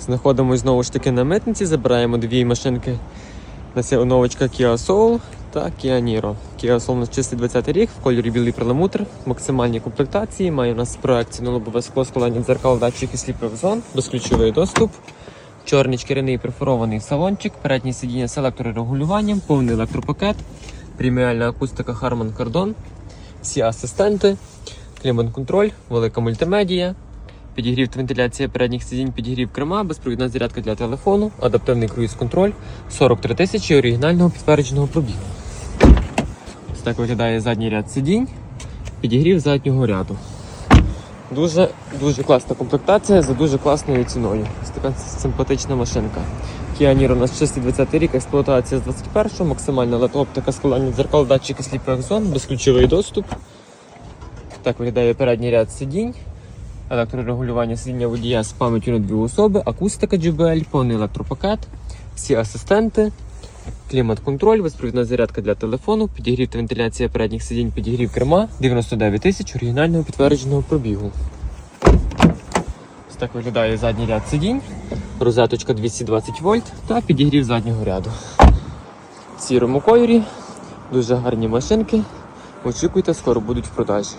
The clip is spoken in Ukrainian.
Знаходимось знову ж таки на митниці, забираємо дві машинки. У нас оновочка Kia Soul та Kia Niro. Kia Soul у нас чистий 20 рік, в кольорі білий перламутр, максимальні комплектації. Має у нас проекцію лобове скло, складання дзеркал, датчики сліпих зон, безключовий доступ. Чорний шкіряний перфорований салончик, переднє сидіння з електрорегулюванням, повний електропакет, преміальна акустика Harman Kardon, всі асистенти, клімат-контроль, велика мультимедія, підігрів та вентиляція передніх сидінь, підігрів керма, безпровідна зарядка для телефону, адаптивний круїз-контроль, 43 тисячі оригінального підтвердженого пробігу. Ось так виглядає задній ряд сидінь, підігрів заднього ряду. Дуже дуже класна комплектація за дуже класною ціною. Ось така симпатична машинка. Kia у нас чистий 20 рік, експлуатація з 21-го, максимальна LED оптика, складання дзеркал, датчики сліпих зон, безключовий доступ. Так виглядає передній ряд сидінь. Електрорегулювання сидіння водія з пам'яттю на дві особи, акустика JBL, повний електропакет, всі асистенти, клімат-контроль, безпровідна зарядка для телефону, підігрів та вентиляція передніх сидінь, підігрів керма, 99 тисяч оригінального підтвердженого пробігу. Ось так виглядає задній ряд сидінь, розеточка 220 вольт та підігрів заднього ряду. В сірому кольорі, дуже гарні машинки. Очікуйте, скоро будуть в продажі.